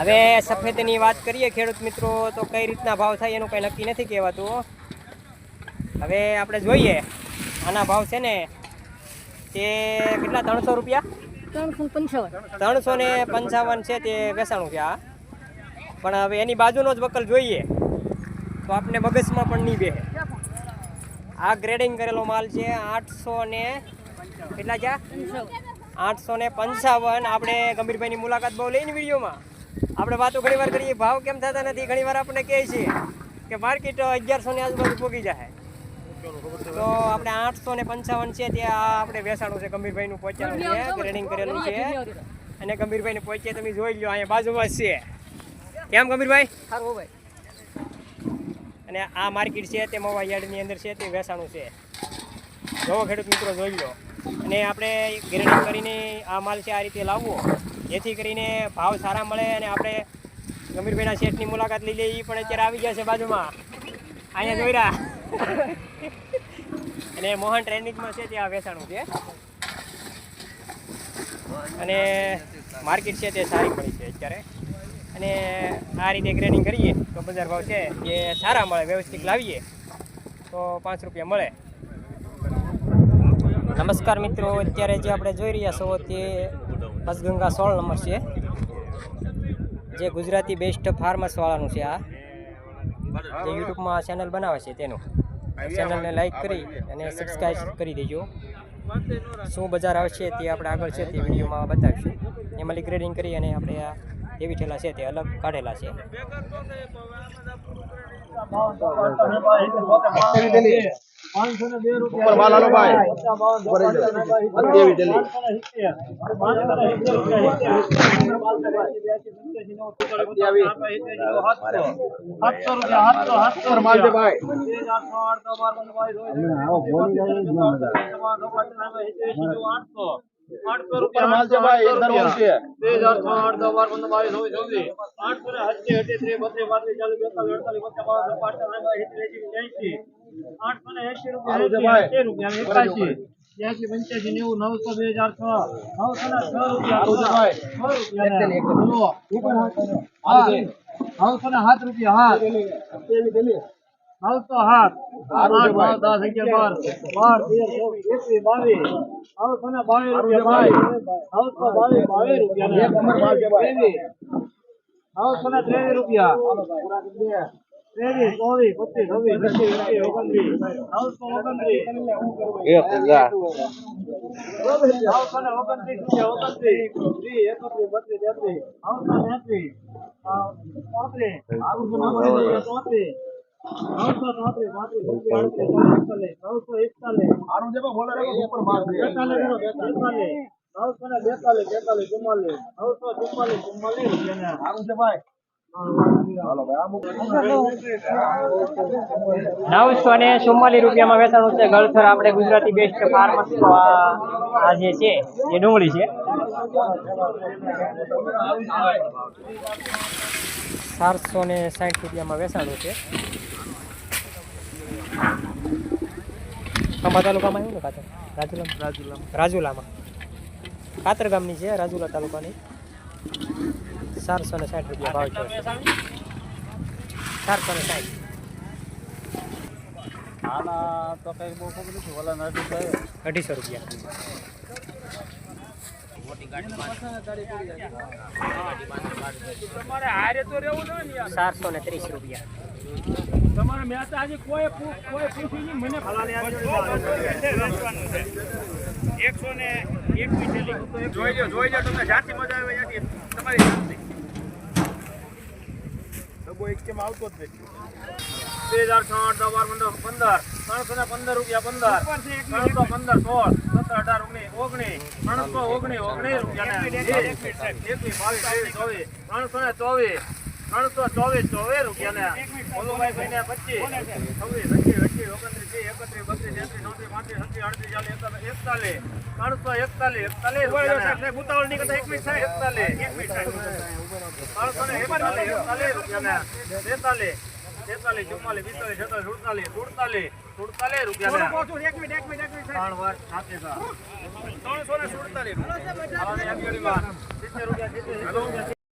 હવે સફેદની વાત કરીએ ખેડૂત મિત્રો, તો કઈ રીતના ભાવ થાય એનું કંઈ નક્કી નથી કહેવાતું. હવે આપણે જોઈએ આના ભાવ છે ને, તે કેટલા, ત્રણસો રૂપિયા? ત્રણસો ને પંચાવન છે તે વેચાણું છે પણ હવે એની બાજુનો જ વકલ જોઈએ, તો આપણે મગજમાં પણ નહીં બે આ ગ્રેડિંગ કરેલો માલ છે આઠસો ને કેટલા છે આઠસો ને પંચાવન. આપણે ગંભીરભાઈની મુલાકાત બહુ લઈને વિડીયોમાં. આપણે વાતો ઘણી વાર કરીએ ભાવ કેમ થતા નથી? ઘણી વાર આપણે કહે છે કે માર્કેટ અગિયારસો ની આજુબાજુ પોગી જાય. તો આપણે આઠસો ને પંચાવન છે તે આ આપણે વેચાણું છે ગંભીરભાઈનું પહોંચાડું છે ગ્રેડિંગ કરેલું છે. અને ગંભીરભાઈને પહોંચે તમે જોઈ લો અહીંયા બાજુમાં છે. કેમ ગંભીરભાઈ? સારું ભાઈ અને આ માર્કેટ છે તે મવા યાર્ડની અંદર છે તે વેચાણું છે. જોવો ખેડૂત મિત્રો જોઈ લો અને આપણે ગ્રેડિંગ કરીને આ માલ છે આ રીતે લાવવો. જેથી કરીને ભાવ સારા મળે અને આપણે ગમીરભાઈના શેઠની મુલાકાત લઈ લઈએ. એ પણ અત્યારે આવી છે બાજુમાં. અહીંયા જોઈ રહ્યા. અને મોહન ટ્રેનિંગમાં છે ત્યાં વેચાણું છે. અને માર્કેટ છે તે સારી પડી છે અત્યારે. અને આ રીતે ગ્રેડિંગ કરીએ તો બજાર ભાવ છે એ સારા મળે, વ્યવસ્થિત લાવીએ તો પાંચ રૂપિયા મળે. નમસ્કાર મિત્રો, અત્યારે જે આપણે જોઈ રહ્યા છો તે બસગંગા સોળ નંબર છે. જે ગુજરાતી બેસ્ટ ફાર્મસવાળાનું છે આ. જે યુટ્યુબમાં ચેનલ બનાવે છે તેનું. ચેનલને લાઈક કરી અને સબસ્ક્રાઈબ કરી દેજો. શું બજાર આવશે તે આપણે આગળ છે તે વિડીયોમાં બતાવીશું. એમાં ગ્રેડિંગ કરી અને આપણે આ એવી ઠેલા છે તે અલગ કાઢેલા છે. ઉપર માલ હાલો ભાઈ. ઉપર આવી ને છે ભાઈ. ત્યાંસી પંચ્યાસી નેવું નવસો બે હજાર છ નવસો ના છ રૂપિયા. નવસો ને સાત રૂપિયા હાથ નવસો હાથ આઠ નવ દસ અગિયાર બાર. બાર તેર ચોવીસ એકવીસ બાવીસ. નવસો ને બાવીસ રૂપિયા ભાઈ. નવસો બાવીસ બાવીસ રૂપિયા. નવસો ને ત્રેવીસ રૂપિયા. ત્રેવીસ ચોવીસ પચીસ છવ્વીસ પચીસ વીસ ઓગણત્રીસ. નવસો ઓગણત્રીસ. નવસો ને ઓગણત્રીસ રૂપિયા ઓગણત્રીસ. ત્રીસ એકત્રીસ બત્રીસ તેત્રીસ. નવસો ને ચોત્રીસ ચોત્રીસ નવસો ચોત્રીસ પાંત્રીસ નવસો એકતાલીસ બેતાલીસ નવસો ને બેતાલીસ બેતાલીસ ચુમ્માલીસ નવસો ચુમ્માલીસ ચુમ્માલીસ નવસો ને ચુમ્માલીસ રૂપિયામાં વેચાણું છે. ગળથર આપણે ગુજરાતી બેસ્ટ ફાર્મસ આ જે છે એ ડુંગળી છે. ચારસો ને સાઠ રૂપિયામાં વેચાણું છે. ખંભા તાલુકામાં આવ્યું ને કાતર રાજુલા રાજુલા. રાજુલામાં. કાતર ગામની છે રાજુલા તાલુકાની. ચારસો ને સાઠ રૂપિયા ભાવ છે. ચારસો ને સાઠ અઢીસો રૂપિયા. તમારે હારે તો રહેવું ન યાર. ચારસો ને ત્રીસ રૂપિયા. તમારે મેં તો આજે કોઈ કોઈ પૂછ્યું નહીં મને એકસો ને એકવીસ જોઈ લો જોઈ લો તમને જાતિ મજા આવે તમારી. બે હજાર છ દસ પંદર પંદર ત્રણસો ને પંદર રૂપિયા પંદર પંદર સોળ સત્તર અઢાર ઓગણીસ ઓગણીસ ઓગણીસ ઓગણીસ રૂપિયા એકવીસ બાવીસ ચોવીસ ત્રણસો ને ચોવીસ ત્રણસો ચોવીસ ચોવીસ રૂપિયા ને બોલુભાઈ ભાઈ ને પચીસ છવ્વીસ પચીસ પચીસ ઓગણત્રીસ ત્રીસ એકત્રીસ બત્રીસ તેત્રીસ ચોત્રીસ પાંત્રીસ છત્રીસ અડત્રીસ ચાલીસ એકતાલીસ ત્રણસો એકતાલીસ એકતાલીસ ઉતાવળ નહીં કરતા એકવીસ સાઠ એકતાલીસ એકવીસ ત્રણસો ને એકતાલીસ એકતાલીસ રૂપિયા ને તેતાલીસ તેતાલીસ ચુમ્માલીસ પિસ્તાલીસ છેતાલીસ સુડતાલીસ સુડતાલીસ સુડતાલીસ રૂપિયા ત્રણ વાર સાતે ત્રણસો ને સુડતાલીસ સિત્તેર રૂપિયા